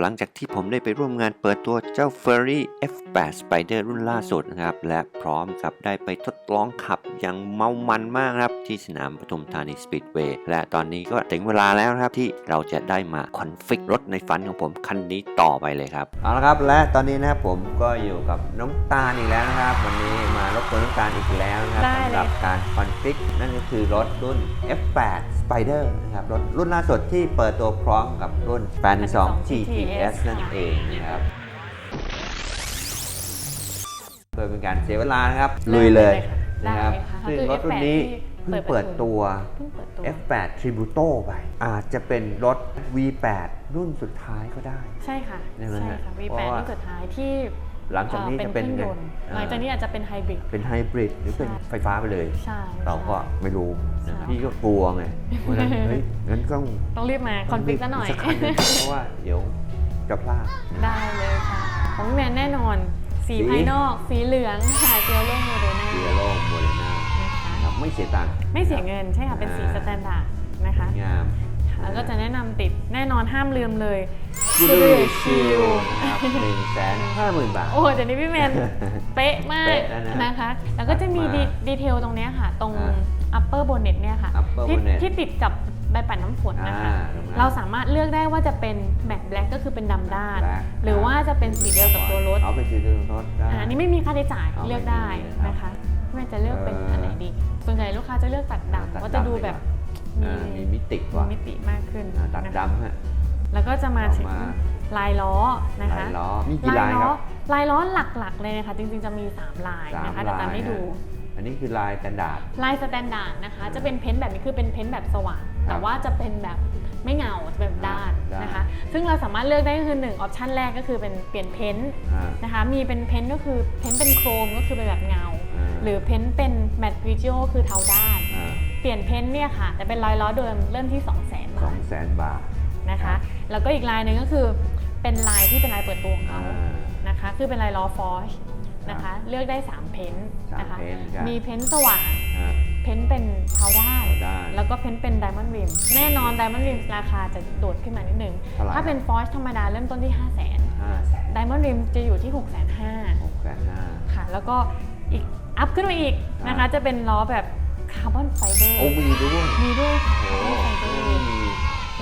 หลังจากที่ผมได้ไปร่วมงานเปิดตัวเจ้า Ferrari F8 Spider รุ่นล่าสุดนะครับ และพร้อมกับได้ไปทดลองขับอย่างเมามันมากครับ ที่สนามปทุมธานีสปีดเวย์และตอนนี้ก็ถึงเวลาแล้วนะครับ ที่เราจะได้มาคอนฟิกรถในฝันของผมคันนี้ต่อไปเลยครับ เอาละครับ และตอนนี้นะครับผมก็อยู่กับน้องตาลอีกแล้วนะครับ วันนี้มารบกวนน้องตาลอีกแล้วนะครับได้เลยสำหรับการคอนฟิกนั่นก็คือรถรุ่น F8 Spider นะครับรถรุ่นล่าสุดที่เปิดตัวพร้อมกับรุ่น82 GTS นั่นเองนะครับเพื่อเป็นการเสียเวลานะครับ ลุยเลยนะครับได้ค่ะซึ่งคือรถรุ่นนี้ F8 เพิ่งเปิดตัวเพิ่งเปิดตัว F8 Tributo ไป อาจจะเป็นรถ V8 รุ่นสุดท้ายก็ได้ ใช่ค่ะใช่ไหมฮะค่ะเพ V8 ราะว่ารุ่นสุดท้ายที่หลังจากนี้อ่อจะเป็นเคไงรื่องยนต์อ่าหลังจากนี้อาจจะเป็นไฮบริด เป็นไฮบริดหรือเป็นใช่ไฟฟ้าไปเลยใช่เราก็ใช่ไม่รู้นะครับใช่พี่ก็กลัวไงเพราะฉะนั้นเฮ้ยงั้นต้องต้องรีบมาคอนฟิกซะหน่อยสักคันหนึ่งเพราะว่าเดี๋ยว จะพลาด ได้เลยค่ะ ของพี่แมนแน่นอน สีสี ภายนอก สีเหลืองค่ะเจลโล่โมเดอร์นาเดียโลโมเดนานะคะครับไม่เสียตังค์ไม่เสียเงินใช่ค่ะ เป็นสีอ่าสแตนดาร์ดนะคะงาม แล้วก็จะแนะนำติดแน่นอนห้ามลืมเลย กูดูชิลนะครับหนึ่งแสนห้าหมื่นบาท โอ้เดี๋ยวนี้พี่แมน เป๊ะมากเป๊ะแล้วนะนะคะ แล้วก็จะมีมาดีดีเทลตรงเนี้ยค่ะ ตรง อ่า upper bonnet เนี่ยค่ะ upper ที่ bonnet ที่ติดกับ ใบปัดน้ำฝนนะคะอ่าตรงนั้นเราสามารถเลือกได้ว่าจะเป็นแมตต์แบล็กก็คือเป็นดำด้าน Black หรือว่าจะเป็นสีเดียวกับตัวรถเอาเป็นสีเดียวกับรถได้อ่าอันนี้ไม่มีค่าใช้จ่ายเอาเลือกได้ไม่มีเลยครับนะคะพี่แมนจะเลือกเป็นเอออัอันไหนดี ส่วนใหญ่ลูกค้าจะเลือกตัดตัดดำก็จะดำดูแบบอ่ามีมิติกมีว่ามิติมากขึ้นอ่าตัดนะคะดำฮะแล้วก็จะมาถึงต่อมาลายล้อนะคะลายล้อมีกี่ลายครับลายล้อหลักๆเลยนะคะจริงๆจะมี 3 ลายสามนะคะเดี๋ยวตามให้ลายดูอันนี้คือลายสแตนดาร์ดลายสแตนดาร์ดนะคะ จะเป็นเพ้นท์แบบนี้คือเป็นเพ้นท์แบบสว่างครับ แต่ว่าจะเป็นแบบไม่เงาจะเป็นแบบด้านด้านนะคะ ซึ่งเราสามารถเลือกได้ก็คือ1ออปชันแรกก็คือเป็นเปลี่ยนเพ้นท์อ่านะคะ มีเป็นเพ้นท์ก็คือเพ้นท์เป็นโครมก็คือเป็นแบบเงาอ่าหรือเพ้นท์เป็นแมตต์กริจิโอคือเทาด้านอ่าเปลี่ยนเพ้นท์เนี่ยค่ะ แต่เป็นรอยล้อเดิมเริ่มที่ 2 0 0 0 0 0สบาองทแสนบาทนะครัคะบแล้วก็อีกลายหนึ่งก็คือเป็นลายที่เป็นลายเปิดตัวของอ่าเขานะคะ คือเป็นลายล้อฟอชนะคะ เลือกได้ 3 เพ้นท์สามนะคะเพ้นท์ครับมีเพ้นท์สว่างอ่า เพ้นท์เป็นเทาด้านเทาด้าน แล้วก็เพ้นท์เป็นไดมอนด์ริมแน่นอนไดมอนด์ริมราคาจะโดดขึ้นมานิดนึง เท่าไหร่ ถ้าเป็นฟอชธรรมดาเริ่มต้นที่ 5 0 0 0 0 0ห้าแสนไดมอนด์ริมจะอยู่ที่ 6 5 0 0 0 หกแสนห้าค่ะ แล้วก็อีกอัพขึ้นมาอีกนะคะอ่าจะเป็นล้อแบบคาร์บอนไฟเบอร์โอ้มีด้วยมีด้วยค่ะโอ้คาร์บอนไฟเบอร์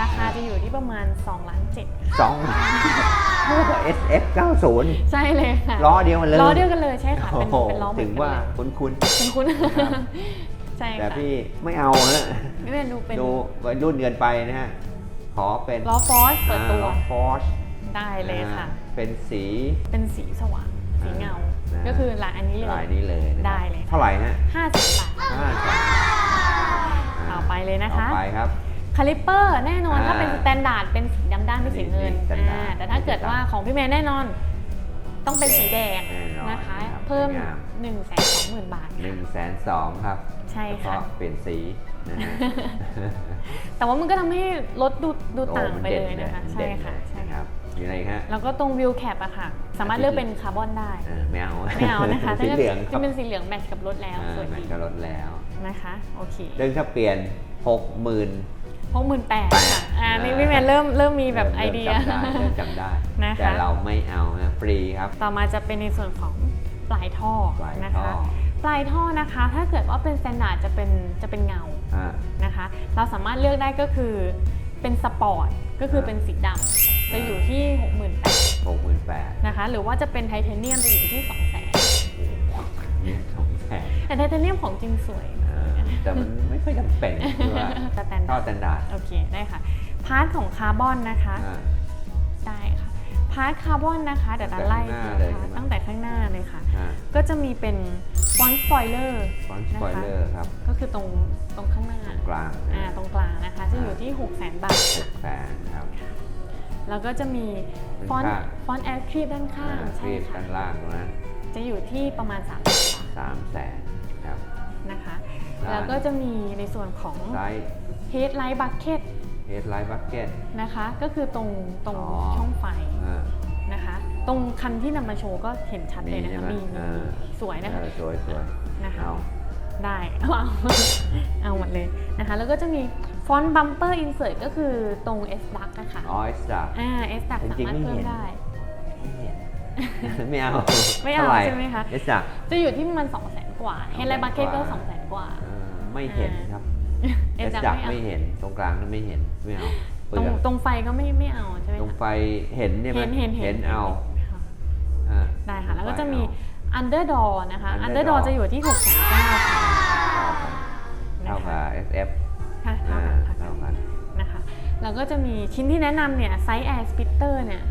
ราคาจะอยู่ที่ประมาณ2ล้านเจ็ดสองโอ้ SF 90ใช่เลยค่ะล้อเดียวกันเลยล้อเดียวกันเลยใช่ค่ะ เป็นโอ้โหเป็นล้อเหมืถึอนงกันว่าเลย คุ้นคุ้นเป็นคุณ ครับ ใช่ๆแต่ค่ะพี่ไม่เอาฮะนี่เป็นดูเป็นดูวัยรุ่นเกินไปนะฮะ ขอเป็นล้อฟอสเปิดตัวฟอร์ชได้เลยค่ะ เป็นสี เป็นสีสว่าง สีเงาอ่าก็คือลายอันนี้เลลายยนี้เลยนะครับได้เลยค่ะเท่าไหร่ฮะห้าแสนบาทห้าแสนต่อไปเลยนะต่อคะไปครับคาลิปเปอร์แน่นอนอ่าถ้าเป็นสแตนดาร์ดเป็นสีดำด้านเป็นสีเงินเป็นสีอ่า standard แต่ถ้าเกิดว่าของพี่แมนแน่นอน ต้องเป็นสีแดงแน่นอนนะคะครับ เพิ่มสวยงาม1นึ่งแสนสองหมื่นบาทหนึ่งแสนสองครับใช่เฉค่ะพาะเปลี่ยนสีนะฮะแต่ว่ามันก็ทำให้รถดูดูต่างโอ้มันไปด่เลยนะคะมันใช่เด่นค่ะเลยใช่นะคค่ะรับมีอะไรอีกฮะแล้วก็ตรงวิวแคปอะค่ะ สามารถเลือกเป็นคาร์บอนได้เออไม่เอาไม่เอานะคะสีเหลืองคจะรับเป็นสีเหลืองแมทช์กับรถแล้วอ่าสวยมันดีก็ลดแล้วนะคะโอเคเรื่องถ้าเปลี่ยนหกหมื่นหกหมื่นแปดแปดค่ะอ่านี่อ่าพี่แมนเริ่มเริ่มมีแบบไอเดียจำได้เริ่มจำได้นะคะแต่เราไม่เอานะฟรีครับ ต่อมาจะเป็นในส่วนของ ปลายท่อปลายนะท่อคะ ปลายท่อนะคะ ถ้าเกิดว่าเป็นสแตนดาร์ดจะเป็นจะเป็นเงาอ่า นะคะ เราสามารถเลือกได้ก็คือเป็นสปอร์ตก็คือเป็นสีดำจะอยู่ที่68,000หกหมื่นแปดนะคะหรือว่าจะเป็นไทเทเนียมจะอยู่ที่200,000นี่สองแสนแต่ไทเทเนียมของจริงสวย อ่าแต่มันไม่ค่อยจำเป็นคือว่าสแตนท่อดาร์ดสแตนดาร์ดโอเค ได้ค่ะ พาร์ทของคาร์บอนนะคะ อ่า ได้ค่ะ พาร์ทคาร์บอนนะคะเดี๋ยวเราไล่ตั้งแต่ข้างหน้าเลยนะคะใช่ไหมตั้งแต่ข้างหน้าเลยค่ะอ่าก็จะมีเป็นฟอนต์สปอยเลอร์ฟอนต์สปอยเลอร์ครับ ก็คือตรงตรงข้างหน้า กลางอ่าตรงกลางนะคะจะอยู่ที่6 0 0 0 0 0 บาทหกแสนครับแล้วก็จะมีเป็นฟอนต์ข้างฟอนต์แอร์ครีปด้านข้างอ่าใช่ที่ค่ะด้านล่างตรงนั้นจะอยู่ที่ประมาณ3 0 0 0 0บาทสามแสนครับนะคะด้านแล้วก็จะมีในส่วนของไลท์ Head Light Bucket เฮดไลท์บัคเก็ตนะคะก็คือตรงตรงอ๋อช่องไฟอ่านะคะ ตรงคันที่นำมาโชว์ก็เห็นชัดเลยนะคะมีมีใช่ไหมอ่าสวยนะคะเออสวยสวยนะคะเอาได้เอาเอาหมดเลยนะคะ แล้วก็จะมีโฟฟอนต์บัมเปอร์อินเสิร์ตก็คือตรง S Duct อะค่ะอ๋อเอสจ้ะอ่า S Duct จสาริงๆมารถไม่เพิ่เห็มนได้ไม่เอาไม่เอาท่ร่ใช่ไหมคะเอสจ้ะจะอยู่ที่ประมาณ2 0 0 0 0 0 กว่าเฮดไลท์บัคเก็ตก็2 0 0 0 0 0 กว่าเออไม่เห็นครับ เอเอสสดักจักไม่เอาไม่เห็นตรงกลางนั่นไม่เห็นไม่เอาเปตรงลืองตรงไฟก็ไม่ไม่เอาใช่ไหมตรงคะ ไฟเห็นเนี่ยไหมเห็นเห็นเห็น เอาค่ะอ่า ได้ค่ะ แล้วก็จะมีไฟ Underdoor นะคะ Underdoor Underdoor จะอยู่ที่6 9 0 0 0ค่ะเอาเท่ากับ SF ค่ะเท่าอ่ากันเท่าเท่ากักันนนะคะ แล้วก็จะมีชิ้นที่แนะนำเนี่ยไซส์ Air Splitter เนี่ย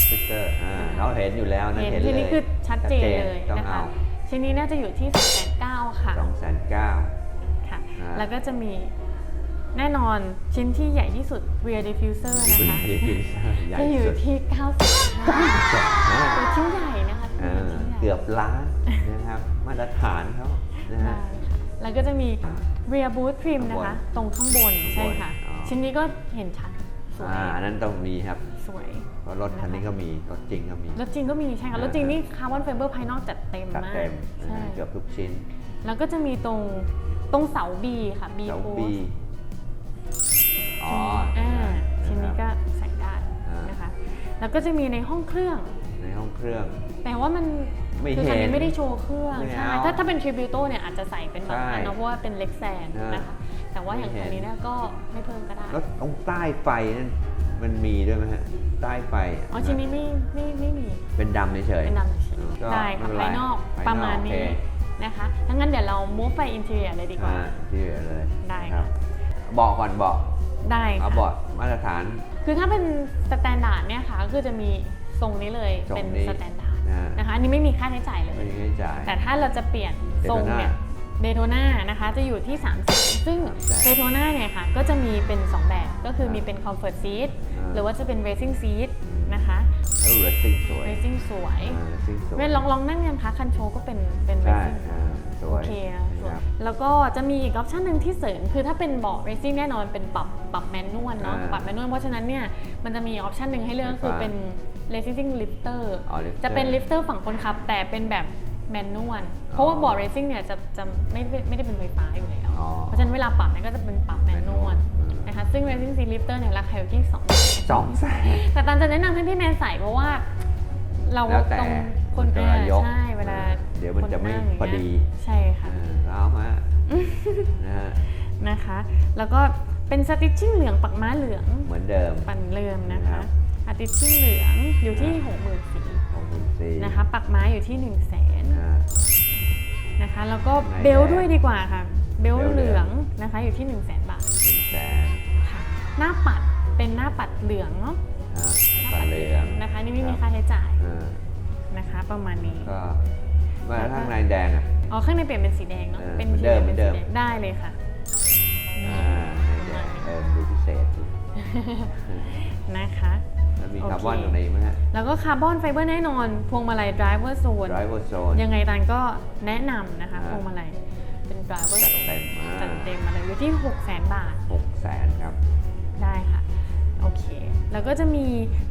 สปิเตอร์อ่าเราเห็นอยู่แล้วนะเห็นเห็นทีเลยนี้คือชัดเจนเลยต้องนะคะเอาชิ้นนี้น่าจะอยู่ที่2 9 0 0 0ค่ะ สองแสนเก้าค่ะอ่า แล้วก็จะมีแน่นอนชิ้นที่ใหญ่ที่สุด Rear Diffuser นะคะนี่คือใหญ่จะอยู่สุดที่9 0 0อ่าเป็นชิ้นใหญ่นะคะอ่าชิ้นใหญ่เกือบล้านนะครับ มาตรฐานเขานะได้ฮะค่ะแล้วก็จะมี rear boot trim นะคะ ตรงข้างบนข้างบนใช่ค่ะอ๋อชิ้นนี้ก็เห็นชัดสวยอ่าอันนั้นต้องมีครับ สวยเพราะรถคันนี้ก็มี รถจริงก็มี รถจริงก็มีใช่ค่ะ รถจริงนี่คาร์บอนไฟเบอร์ภายนอกจัดเต็มจัดมากเต็มใช่เกือบทุกชิ้น แล้วก็จะมีตรง ตรงเสา B ค่ะ B เสา post ปีอ๋ออ่าะชิ้นนี้ครับก็ใส่ได้อ่านนะคะ แล้วก็จะมีในห้องเครื่อง ในห้องเครื่อง แต่ว่ามันไม่คือคันเห็นี้นไม่ได้โชว์เครื่องไม่ใช่เอาถ้าถ้าเป็นทริบิวโตเนี่ยอาจจะใส่เป็นบางอันใช่เนอะเพราะว่าเป็นเล็กแซนอ่านนะคะ แต่ว่าอย่างไม่เห็คันนนี้เนี่ยก็ไม่เพิ่มก็ได้ แล้วตรงใต้ไฟนั่นมันมีด้วยไหมฮะ ใต้ไฟะอ๋อชิ้นนี้ไม่ไม่ไม่มี เป็นดำเฉยๆเป็นดำเฉยก็ๆได้ค่ะม่เป็ภายนอกภยประมาณโอเค นี้นะคะถ้างั้นเดี๋ยวเรา move ไป interior เลยดีกว่า อ่าที่เหลือเลยได้ครัค่ะบเบาะก่อนเบาะได้เอาค่ะเบาะมาตรฐาน คือถ้าเป็นสแตนดาร์ดเนี่ยค่ะก็คือจะมีทรงนี้เลยทรงเป็นนี้สแตนดาร์ดนะฮะนะคะอันนี้ไม่มีค่าใช้จ่ายเลยไม่มีค่าใช้จ่าย แต่ถ้าเราจะเปลี่ยนทรง Daytona เนี่ยเดโทนานะคะจะอยู่ที่ 3 0 0 0ซึ่ง300,000เดโทนาเนี่ยค่ะก็จะมีเป็น 2 แบบ ก็คือมีเป็น Comfort Seat อ่า หรือว่าจะเป็น Racing Seat นะคะ แล้วเรซซิ่งสวย Racing สวยเรซซิ่งสวยเว้นลองลองนั่งยังคะคันโชว์ก็เป็นเป็นใช่ Racing อ่าสโอวยเคอะสวยครับ แล้วก็จะมีอีกออปชันหนึ่งที่เสริมคือถ้าเป็นเบาะ Racing แน่นอนเป็นปรับปรับแมนนวลเนาะอ่าปรับแมนนวลเพราะฉะนั้นเนี่ยมันจะมีออปชันหนึ่งให้เลือกไฟก็ฟ้าคือเป็น Racing Lifter อ๋อ lifter จะเป็น Lifter ฝั่งคนขับ แต่เป็นแบบแมนนวลเพราะว่าเบาะ Racing เนี่ยจะจะไม่ไม่ไม่ได้เป็นไฟฟ้าอยู่แล้ว อ๋อ เพราะฉะนั้นเวลาปรับเนี่ยก็จะเป็นปรับแมนนวลอืม คะ ซึ่ง Racing Seat Lifter เนี่ยราคาอยู่ที่2 สองแสน แต่ตอนจะแนะนำให้พี่แมนใส่เพราะว่า เราต้องคนเนละยก ใช่เวลาเดี๋ยวมันจะไม่พอดีใช่ค่ะ ร้าวฮะนะฮะนะคะ แล้วก็เป็นสติชชิ่งเหลืองปักม้าเหลืองเหมือนเดิม ปั่นเริ่มนะคะสติชชิ่งเหลืองอยู่ที่หกหมื่นสี่หกหมื่นสี่นะคะ ปักม้าอยู่ที่หนึ่งแสนนะคะ แล้วก็เบลต์ด้วยดีกว่าค่ะ เบลเล์เหลืองนะคะอยู่ที่หนึ่งแสน หน้าปัดเป็นหน้าปัดเหลืองเนาะอ่าหน้าปัปันดเหลืองนะคะ นี่ไม่มีรับค่าใช้จ่ายอ่านะคะ ประมาณนี้ ก็มาข้างในแดงอะ อ๋อ ข้างในเปลี่ยนเป็นสีแดงเนาะ เออเป็นเหมือนเดิมป็นเหมือนเดิมสีแงได้เลยค่ะ อ่าในแดงเออดูพิเศษดูนะคะ แล้วมีโอเคคาร์บอนตรงไหนไหมฮะ แล้วก็คาร์บอนไฟเบอร์แน่นอน พวงมาลัย driver zone driver zone ยังไงตันก็แนะนำนะคะ อ่า พวงมาลัยเป็น driver จัด zone เต็มมาจัดเต็มมาเลยอยู่ที่ 6 0 0 0 0 0 บาท หกแสนครับ ได้ค่ะ โอเค แล้วก็จะมี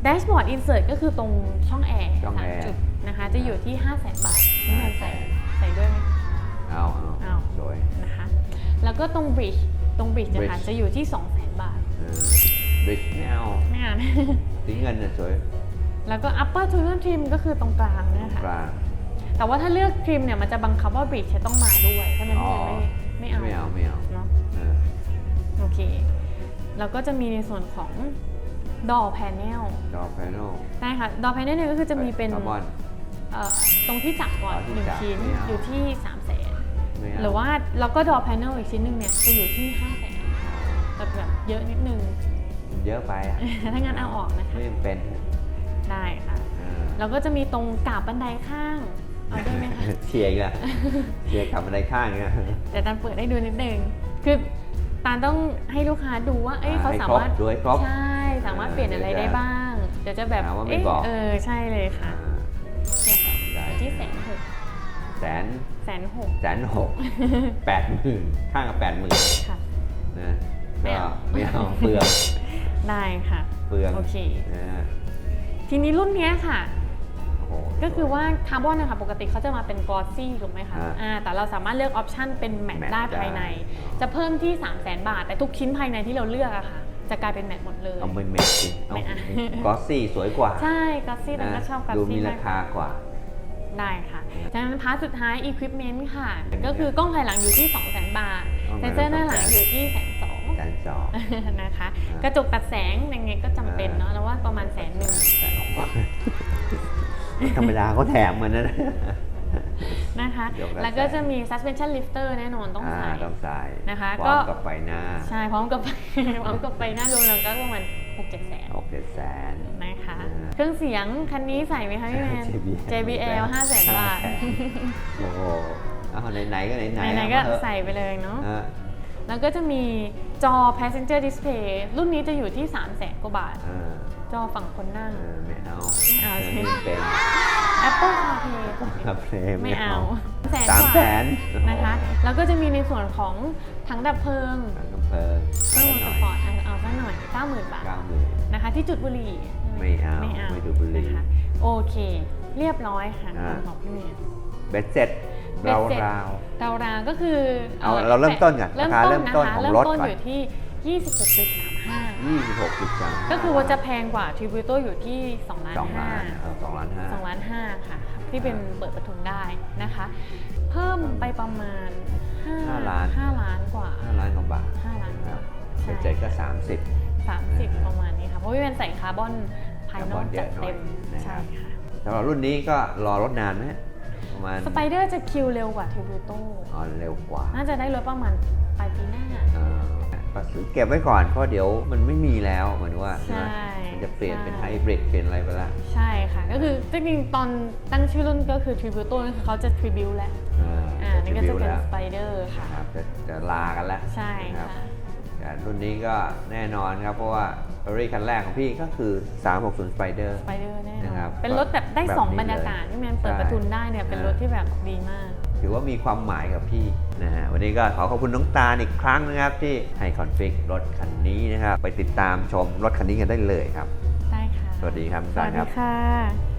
dashboard insert ก็คือตรงช่องแอร์ช่องสามแอร์ จุดนะคะ จะอยู่ที่ 5 0 0 0 0 0 บาทนี่แมนใส่500,000ใส่ด้วยไหม เอาเอา เอาสวย นะคะ แล้วก็ตรง bridge ตรง bridge นะคะ bridge จะอยู่ที่ 2 0 0 0 0 0 บาทบริดไม่เอาไม่อ่าน สีเงินน่ะสวยแล้วก็ upper tuner trim ก็คือตรงกลางเนยกคะลาง แต่ว่าถ้าเลือกทริมเนี่ยมันจะบังคับว่า bridge จะต้องมาด้วยเพราะฉะนั้นอ๋อ ไม่ไม่เอาไม่เอาไม่เอาเนาะเออโอเค แล้วก็จะมีในส่วนของ door panel ดอแพนอลได้ค่ะ door panel เนี่ยก็คือจะมีเป็นคาร์บอน เอ่อตรงที่จับก่อนอ๋อที่หนึ่งจับชิ้นไม่เอาอยู่ที่3 0 0แสนไม่เหรือว่าแล้วก็ door panel อีกชิ้นหนึ่งเนี่ยจะอยู่ที่ 5 0 0แสนแต่แบบเยอะนิดนึง เยอะไปอะถ้างั้นเอาออกนะคะ ไม่จำเป็นได้ค่ะเออแล้วก็จะมีตรงกาบบันไดข้าง เอาด้วยไหมคะ เชียร์อีกอะเชียร์กลับมาในข้างอีกอะเดี๋ยวตันเปิดให้ดูนิดนึง คือ ตาลต้องให้ลูกค้าดูว่า เอ้ยอ่าเขาให้สาครบมารถดูให้ครบใช่สามารถเปลี่ยนอะไรได้บ้าง เดี๋ยวจะแบบหาว่าไม่เอ๊ะบอกเออใช่เลยค่ะอ่าเนี่ยค่ะได้ที่แสนหกแสนแสนหกแสนหกแปดหมื่นข้างกับแปดหมื่นค่ะนะไม่ก็เอาไม่เอาเปลืองได้ค่ะเปลืองโอเคนะฮะทีนี้รุ่นเนี้ยค่ะโห ก็คือว่าคาร์บอนนะคะปกติเขาจะมาเป็นก o อซี่ถูกไหมคะฮะอ่าแต่เราสามารถเลือกออปชันเป็นแมท matte ได้ได้ภายในจะเพิ่มที่ 3 0 0 0 0 0 บาท แต่ทุกชิ้นภายในที่เราเลือกอะค่ะ จะกลายเป็นแมทหมดเลย เอาไม่แมทสิเอาไม่เอา กอสซี่สวยกว่าใช่ก o อซี่แต่ก็นะชอบก o อดูซี่มีมราคากว่า ได้ค่ะจากนั้นพาร์ทสุดท้าย Equipment ค่ะเป็นไงก็คือกล้องภายหลังอยู่ที่ 2 0 0 0 0 0 บาทกล้องเซภายหลัง นเซอร์หน้าหลัง200,000อยู่ที่แสนสอง แสนสอง นะคะอ่ากระจกตัดแสงยังไงก็จำเป็นเนาะแล้วว่าประมาณแสนหนึ่ง แสนกว่า ธรรมดาเขาแถมเหมือนนั้นนะคะกระจกตัดแสงแล้วก็จะมี suspension lifter แน่นอนต้องใส่าต้องใส่นะคะพร้อมก็กับไฟหน้า ใช่ พร้อมกับพร้อมกับไฟหน้ารวมแล้วก็ประมาณ6 7แสนหกเจ็ดแสนนะคะอ่าเครื่องเสียงคันนี้ใส่ไหมคะพี่แมน JBL JBL 5แสนบาท โอ้โหเอาไหนๆก็ไหนๆไหนๆก็เอามาเถอะใส่ไปเลยเนาะอะแล้วก็จะมีจอ passenger display รุ่นนี้จะอยู่ที่3 0 0แสนกว่าบาทอ่าจอฝั่งคนนั่งเออไม่เอา ไม่เอาใช่ไหม ไม่เป็น Apple CarPlay ครับเพลงไม่เอาแสนสามกว่าแสนนะคะ แล้วก็จะมีในส่วนของถังดับเพลิงถังกำเพลิงเครื่องหสน่อยปอร์ตอะเอาสักหน่อย90,000บาทเก้าหมื่นนะคะ ที่จุดบุหรี่ไม่เอาไม่เอาไม่ดูดบุหรี่นะคะโอเค เรียบร้อยค่ะอ่า ของพี่เมย์ เบ็ดเสร็จเบ็เราดเสร็จ ราวดาวรางก็คือเอาเราเริ่มต้นก่อนเริ่มราคาต้นเริ่มนะต้นคะของเริ่มรถต้นก่อน อยู่ที่ 26.35ยี่สิบหกจุดสามก็คือว่าจะแพงกว่าทริบิวโตอยู่ที่2ล้านสองล้านเออสองล้านห้า2ล้าน5ค่ะ ที่เป็นเปิดประทุนได้นะคะ เพิ่มไปประมาณ5ห้าล้าน 5 ล้านกว่าห้าล้านกว่าบาท5ล้านกครัว่าบใช่เบ็ดเสร็จก็สามสิบ30 ประมาณนี้ค่ะ เพราะพี่เป็นใส่คาร์บอนภายนอกคาร์บอนเยจัอะดหน่อยเต็มนะครับใช่ค่ะสำหรับรุ่นนี้ก็รอรถนานไหมประ มาณสไปเดอร์จะคิวเร็วกว่าทริบิวโตอ๋อเร็วกว่า น่าจะได้รถประมาณปลายปีหน้าเอ่อก็ซื้อเก็บไว้ก่อนเพราะเดี๋ยวมันไม่มีแล้วเหมือนว่าใช่ไหมใช่มันจะเปลี่ยนเป็นใช่ไฮบริดเปลี่ยนอะไรไปละใช่ค่ะ ก็คือจริงๆตอนตั้งชื่อรุ่นก็คือทริบิวโตนั่นคือเขาจะทริบิวแหละอ่านี่ก็จะเป็นแล้วสไปเดอร์ค่ะนะครับจะจะลากันแล้วใช่นะครับค่ะแต่ รุ่นนี้ก็แน่นอนครับ เพราะว่าเฟอร์รี่คันแรกของพี่ก็คือ 360 Spider สไปเดอร์แน่นนะอครับนเป็นรถแบบได้แบบสองนี้บรรยากาศเลยที่แมนเปิดใช่ประทุนได้เนี่ยเป็นอ่ารรถที่แบบดีมาก ถือว่ามีความหมายกับพี่นะฮะวันนี้ก็ขอขอบคุณน้องตาลอีกครั้งนะครับ ที่ให้คอนฟิกรถคันนี้นะครับ ไปติดตามชมรถคันนี้กันได้เลยครับ ได้ค่ะ สวัสดีครับน้องสตาวัลสคดีรับ ค่ะ